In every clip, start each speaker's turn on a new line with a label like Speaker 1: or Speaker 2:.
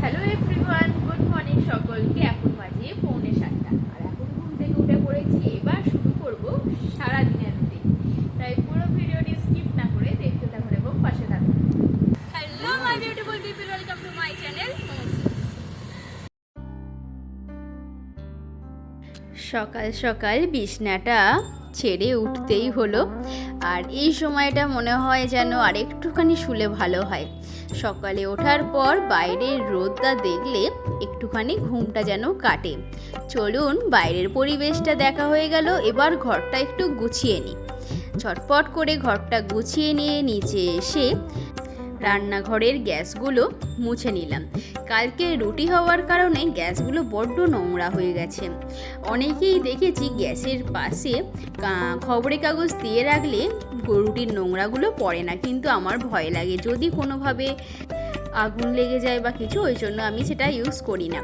Speaker 1: Hello everyone good morning সকলকে। এখন বাজে পৌনে সাতটা। আর এখন ঘুম থেকে উঠে পড়েছি এবার শুরু করব সারাদিনের রুটিন তাই পুরো ভিডিওটি স্কিপ না করে দেখতে থাকুন এবং পাশে থাকুন।
Speaker 2: Hello my beautiful people welcome to my channel
Speaker 1: সকাল সকাল বিছনাটা ছেড়ে উঠতেই হলো। আর এই সময়টা মনে হয় যেন আরেকটুখানি শুলে ভালো হয়। সকালে ওঠার পর বাইরের রোদটা দেখলে একটুখানি ঘুমটা যেন কাটে। চলুন, বাইরের পরিবেশটা দেখা হয়ে গেল, এবার ঘরটা একটু গুছিয়ে নিই। ঝটপট করে ঘরটা গুছিয়ে নিয়ে নিচে এসে রান্নাঘরের গ্যাসগুলো মুছে নিলাম। কালকে রুটি হওয়ার কারণে গ্যাসগুলো বড্ড নোংরা হয়ে গেছে। অনেকেই দেখেছি গ্যাসের পাশে খবরের কাগজ দিয়ে রাখলে রুটির নোংরাগুলো পড়ে না, কিন্তু আমার ভয় লাগে। যদি কোনোভাবে আগুন লেগে যায় বা কিছু, ওই জন্য আমি সেটা ইউজ করি না।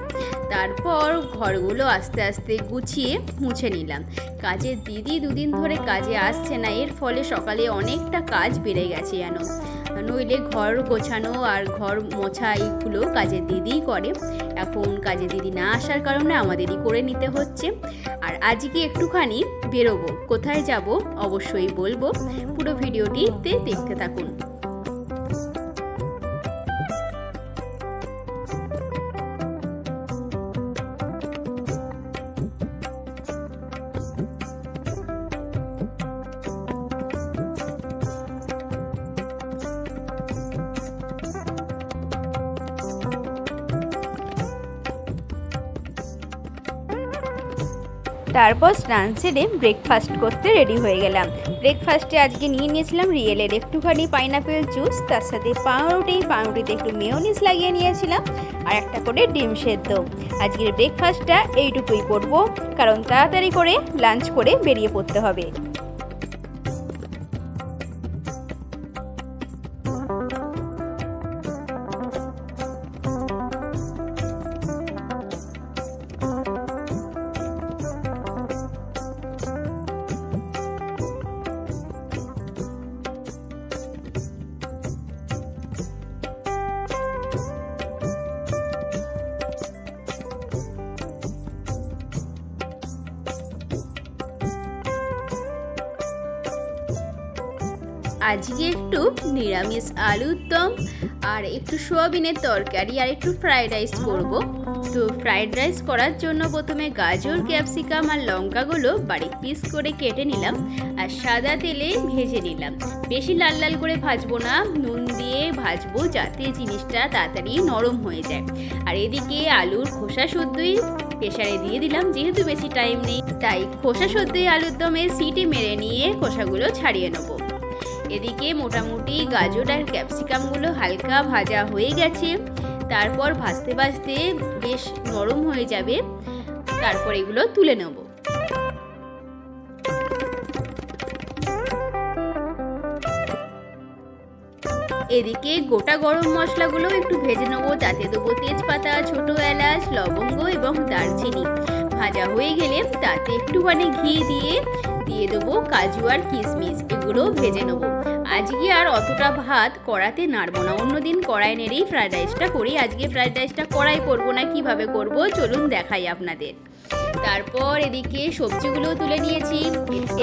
Speaker 1: তারপর ঘরগুলো আস্তে আস্তে গুছিয়ে মুছে নিলাম। কাজের দিদি দুদিন ধরে কাজে আসছে না, এর ফলে সকালে অনেকটা কাজ বেড়ে গেছে যেন। নইলে ঘর গোছানো আর ঘর মোছা এইগুলো কাজের দিদিই করে। এখন কাজের দিদি না আসার কারণে আমাদেরই করে নিতে হচ্ছে। আর আজকে একটুখানি বেরোবো, কোথায় যাব অবশ্যই বলব। পুরো ভিডিওটিতে দেখতে থাকুন। তারপর স্নান সেরে ব্রেকফাস্ট করতে রেডি হয়ে গেলাম। ব্রেকফাস্টে আজকে নিয়ে নিয়েছিলাম রিয়েলের একটুখানি পাইনাপেল জুস তার সাথে পাউরুটি, পাউরুটিতে একটু মেয়নিস লাগিয়ে নিয়েছিলাম, আর একটা করে ডিম সেদ্ধ। আজকের ব্রেকফাস্টটা এইটুকুই করব, কারণ তাড়াতাড়ি করে লাঞ্চ করে বেরিয়ে পড়তে হবে। আজকে একটু নিরামিষ আলুর দম আর একটু সোয়াবিনের তরকারি আর একটু ফ্রাইড রাইস করব। তো ফ্রাইড রাইস করার জন্য প্রথমে গাজর ক্যাপসিকাম আর লঙ্কাগুলো বাড়ির পিস করে কেটে নিলাম আর সাদা তেলে ভেজে নিলাম। বেশি লাল লাল করে ভাজবো না, নুন দিয়ে ভাজবো যাতে জিনিসটা তাড়াতাড়ি নরম হয়ে যায়। আর এদিকে আলুর খোসা সদ্যই প্রেশারে দিয়ে দিলাম, যেহেতু বেশি টাইম নেই, তাই খোসা সদ্যই আলুর দমে সিটি মেরে নিয়ে খোসাগুলো ছাড়িয়ে নেব। এদিকে মোটামুটি গাজর আর ক্যাপসিকামগুলো হালকা ভাজা হয়ে গেছে। তারপর ভাজতে ভাজতে বেশ নরম হয়ে যাবে। তারপর এগুলো তুলে নেব। এদিকে গোটা গরম মশলাগুলো একটু ভেজে নেব। তাতে দেবো তেজপাতা, ছোট এলাচ, লবঙ্গ এবং দারচিনি। ভাজা হয়ে গেলে তাতে একটুখানি ঘি দিয়ে দিয়ে দেবো, কাজু আর কিশমিশ, এগুলো ভেজে নেব। আজকে আর অতটা ভাত কড়াতে নাড়বো না, অন্যদিন কড়াই নেড়েই ফ্রায়েড রাইসটা করি। আজকে ফ্রায়েড রাইসটা কড়াই করব না, কীভাবে করব? চলুন দেখাই আপনাদের। তারপর এদিকে সবজিগুলো তুলে নিয়েছি।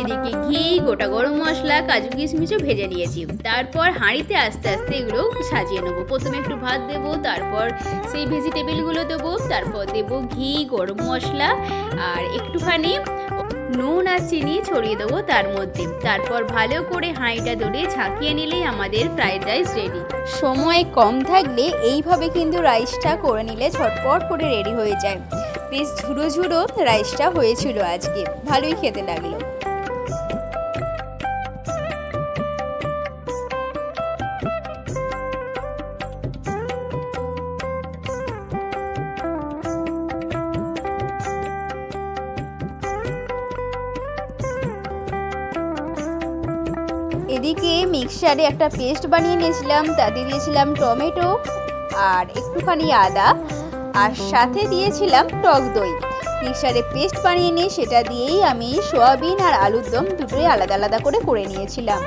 Speaker 1: এদিকে ঘি, গোটা গরম মশলা, কাজু কিশমিশও ভেজে নিয়েছি। তারপর হাঁড়িতে আস্তে আস্তে এগুলো সাজিয়ে নেব। প্রথমে একটু ভাত দেবো, তারপর সেই ভেজিটেবিলগুলো দেবো, তারপর দেবো ঘি, গরম মশলা, আর একটুখানি নুন আর চিনি ছড়িয়ে দেবো তার মধ্যে। তারপর ভালো করে হাঁড়িটা ধরে ঝাঁকিয়ে নিলেই আমাদের ফ্রাইড রাইস রেডি। সময় কম থাকলে এইভাবে কিন্তু রাইসটা করে নিলে ঝটপট করে রেডি হয়ে যায়। বেশ ঝুড়ো ঝুড়ো রাইসটা হয়েছিল আজকে। ভালোই খেতে লাগল। এদিকে মিক্সারে একটা পেস্ট বানিয়ে নিয়েছিলাম, তাতে দিয়েছিলাম টমেটো আর একটুখানি আদা। আর সাথে দিয়েছিলাম টক দই। মিক্সারে পেস্ট বানিয়ে নিয়ে সেটা দিয়েই আমি সোয়াবিন আর আলুর দম দুটোই আলাদা আলাদা করে করে নিয়েছিলাম।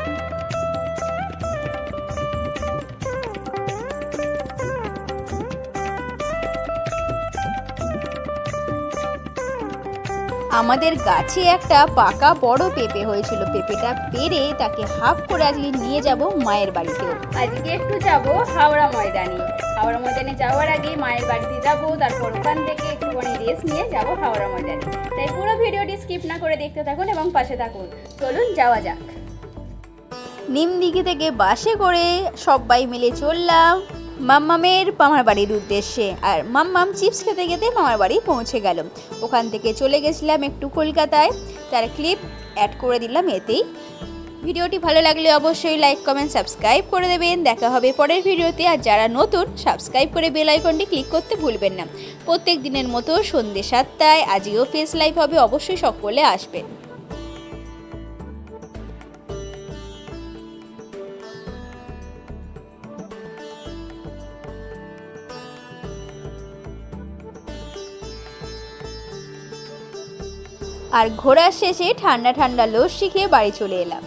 Speaker 1: আমাদের গাছে একটা পাকা বড় পেঁপে হয়েছিল। পেঁপেটা পেরে তাকে হাফ করে আজকে নিয়ে যাব মায়ের বাড়িতে। আজকে একটু যাব হাওড়া ময়দানে। হাওড়া ময়দানে যাওয়ার আগে মায়ের বাড়িতে যাব, তারপর ওখান থেকে একটুখানি রেস্ট নিয়ে যাব হাওড়া ময়দানে। তাই পুরো ভিডিওটি স্কিপ না করে দেখতে থাকুন এবং পাশে থাকুন। চলুন, যাওয়া যাক। নিমদিঘি থেকে বাসে করে সবাই মিলে চললাম মাম্মামের মামার বাড়ির উদ্দেশ্যে। আর মাম্মাম চিপস খেতে খেতে মামার বাড়ি পৌঁছে গেল। ওখান থেকে চলে গেছিলাম একটু কলকাতায়। তার ক্লিপ অ্যাড করে দিলাম এতেই। ভিডিওটি ভালো লাগলে অবশ্যই লাইক, কমেন্ট, সাবস্ক্রাইব করে দেবেন। দেখা হবে পরের ভিডিওতে। আর যারা নতুন, সাবস্ক্রাইব করে বেল আইকনটি ক্লিক করতে ভুলবেন না। প্রত্যেক দিনের মতো সন্ধ্যে সাতটায় আজকেও ফেস লাইভ হবে। অবশ্যই সকলে আসবেন। আর ঘোরার শেষে ঠান্ডা ঠান্ডা লস্যি খেয়ে বাড়ি চলে এলাম।